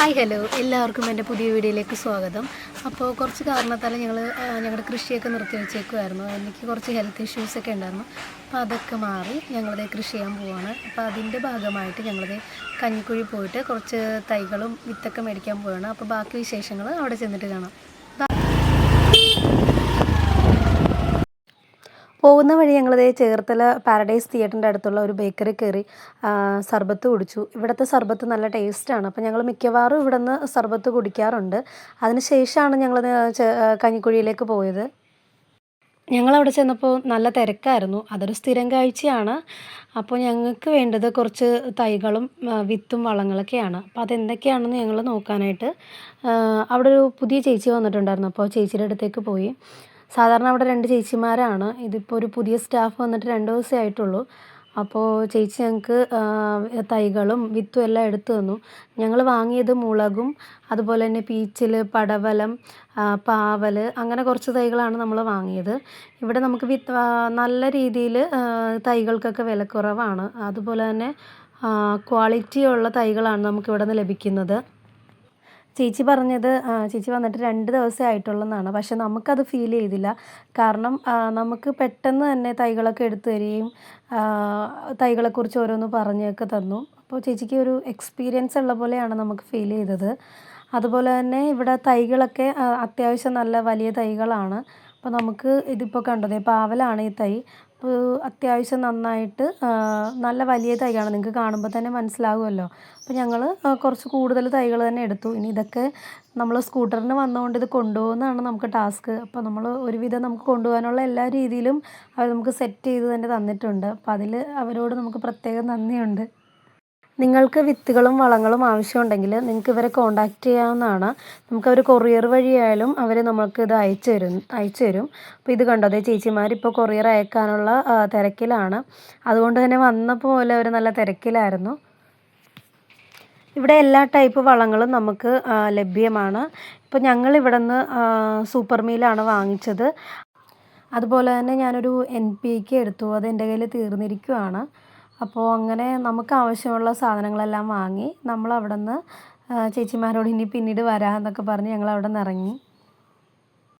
Hi hello. എല്ലാവർക്കും എന്റെ പുതിയ വീഡിയോയിലേക്ക് സ്വാഗതം. അപ്പോൾ കുറച്ച് കാരണത്താൽ ഞങ്ങൾ ഞങ്ങളുടെ കൃഷിയൊക്കെ നിർത്തി വെച്ചേക്കുമായിരുന്നു എനിക്ക് കുറച്ച് ഹെൽത്ത് ഇഷ്യൂസൊക്കെ ഉണ്ടായിരുന്നു. അപ്പോൾ അതൊക്കെ മാറി ഞങ്ങളത് കൃഷി ചെയ്യാൻ പോവാണ്. അപ്പോൾ അതിന്റെ ഭാഗമായിട്ട് ഞങ്ങളത് കഞ്ഞിക്കുഴി പോയിട്ട് കുറച്ച് തൈകളും വിത്തൊക്കെ മേടിക്കാൻ പോവാണ്. അപ്പോൾ ബാക്കി വിശേഷങ്ങൾ അവിടെ ചെന്നിട്ട് കാണാം. പോകുന്ന വഴി ഞങ്ങളത് ചേർത്തല പാരഡൈസ് തിയേറ്ററിന്റെ അടുത്തുള്ള ഒരു ബേക്കറി കയറി സർബത്ത് കുടിച്ചു. ഇവിടുത്തെ സർബത്ത് നല്ല ടേസ്റ്റാണ്. അപ്പോൾ ഞങ്ങൾ മിക്കവാറും ഇവിടെ നിന്ന് സർബത്ത് കുടിക്കാറുണ്ട്. അതിനുശേഷമാണ് ഞങ്ങൾ കഞ്ഞിക്കുഴിയിലേക്ക് പോയത്. ഞങ്ങളവിടെ ചെന്നപ്പോൾ നല്ല തിരക്കായിരുന്നു. അതൊരു സ്ഥിരം കാഴ്ചയാണ്. അപ്പോൾ ഞങ്ങൾക്ക് വേണ്ടത് കുറച്ച് തൈകളും വിത്തും വളങ്ങളൊക്കെയാണ്. അപ്പോൾ അതെന്തൊക്കെയാണെന്ന് ഞങ്ങൾ നോക്കാനായിട്ട് അവിടെ ഒരു പുതിയ ചേച്ചി വന്നിട്ടുണ്ടായിരുന്നു. അപ്പോൾ ചേച്ചിയുടെ അടുത്തേക്ക് പോയി. സാധാരണ അവിടെ രണ്ട് ചേച്ചിമാരാണ്. ഇതിപ്പോൾ ഒരു പുതിയ സ്റ്റാഫ് വന്നിട്ട് രണ്ട് ദിവസമേ ആയിട്ടുള്ളൂ. അപ്പോൾ ചേച്ചി ഞങ്ങൾക്ക് തൈകളും വിത്തും എല്ലാം എടുത്തു തന്നു. ഞങ്ങൾ വാങ്ങിയത് മുളകും അതുപോലെ തന്നെ പീച്ചിൽ പടവലം പാവൽ അങ്ങനെ കുറച്ച് തൈകളാണ് നമ്മൾ വാങ്ങിയത്. ഇവിടെ നമുക്ക് വിത്ത് നല്ല രീതിയിൽ തൈകൾക്കൊക്കെ വിലക്കുറവാണ് അതുപോലെ തന്നെ ക്വാളിറ്റിയുള്ള തൈകളാണ് നമുക്കിവിടെ നിന്ന് ലഭിക്കുന്നത്. ചേച്ചി പറഞ്ഞത് ചേച്ചി വന്നിട്ട് രണ്ട് ദിവസമേ ആയിട്ടുള്ളെന്നാണ്. പക്ഷെ നമുക്കത് ഫീൽ ചെയ്തില്ല. കാരണം നമുക്ക് പെട്ടെന്ന് തന്നെ തൈകളൊക്കെ എടുത്തു തരികയും തൈകളെ തൈകളെക്കുറിച്ച് ഓരോന്ന് പറഞ്ഞൊക്കെ തന്നു. അപ്പോൾ ചേച്ചിക്ക് ഒരു എക്സ്പീരിയൻസ് ഉള്ള പോലെയാണ് നമുക്ക് ഫീൽ ചെയ്തത്. അതുപോലെ തന്നെ ഇവിടെ തൈകളൊക്കെ അത്യാവശ്യം നല്ല വലിയ തൈകളാണ്. അപ്പോൾ നമുക്ക് ഇതിപ്പോൾ കണ്ടത് പാവലാണ് ഈ തൈ. അത്യാവശ്യം നന്നായിട്ട് നല്ല വലിയ തൈയാണ് നിങ്ങൾക്ക് കാണുമ്പോൾ തന്നെ മനസ്സിലാകുമല്ലോ അപ്പോൾ ഞങ്ങൾ കുറച്ച് കൂടുതൽ തൈകൾ തന്നെ എടുത്തു. ഇനി ഇതൊക്കെ നമ്മൾ സ്കൂട്ടറിന് വന്നുകൊണ്ട് ഇത് കൊണ്ടുപോകുന്നതാണ് നമുക്ക് ടാസ്ക്. അപ്പോൾ നമ്മൾ ഒരുവിധം നമുക്ക് കൊണ്ടുപോകാനുള്ള എല്ലാ രീതിയിലും അവർ നമുക്ക് സെറ്റ് ചെയ്ത് തന്നെ തന്നിട്ടുണ്ട്. അപ്പോൾ അതിൽ അവരോട് നമുക്ക് പ്രത്യേകം നന്ദിയുണ്ട്. നിങ്ങൾക്ക് വിത്തുകളും വളങ്ങളും ആവശ്യമുണ്ടെങ്കിൽ നിങ്ങൾക്ക് ഇവരെ കോൺടാക്റ്റ് ചെയ്യാവുന്നതാണ്. നമുക്ക് അവർ കൊറിയർ വഴിയായാലും അവർ നമുക്ക് ഇത് അയച്ചു തരും അയച്ചു തരും. അപ്പോൾ ഇത് കണ്ടോ? ചേച്ചിമാർ ഇപ്പോൾ കൊറിയർ അയക്കാനുള്ള തിരക്കിലാണ്. അതുകൊണ്ട് തന്നെ വന്നപ്പോൾ പോലെ അവർ നല്ല തിരക്കിലായിരുന്നു. ഇവിടെ എല്ലാ ടൈപ്പ് വളങ്ങളും നമുക്ക് ലഭ്യമാണ്. ഇപ്പോൾ ഞങ്ങൾ ഇവിടെ നിന്ന് സൂപ്പർ മീലാണ് വാങ്ങിച്ചത്. അതുപോലെ തന്നെ ഞാനൊരു എൻ പി കെ എടുത്തു. അത് എന്റെ കയ്യിൽ തീർന്നിരിക്കുവാണ്. അപ്പോൾ അങ്ങനെ നമുക്ക് ആവശ്യമുള്ള സാധനങ്ങളെല്ലാം വാങ്ങി നമ്മൾ അവിടെ നിന്ന് ചേച്ചിമാരോട് ഇനി പിന്നീട് വരാമെന്നൊക്കെ പറഞ്ഞ് ഞങ്ങൾ അവിടെ നിന്ന് ഇറങ്ങി.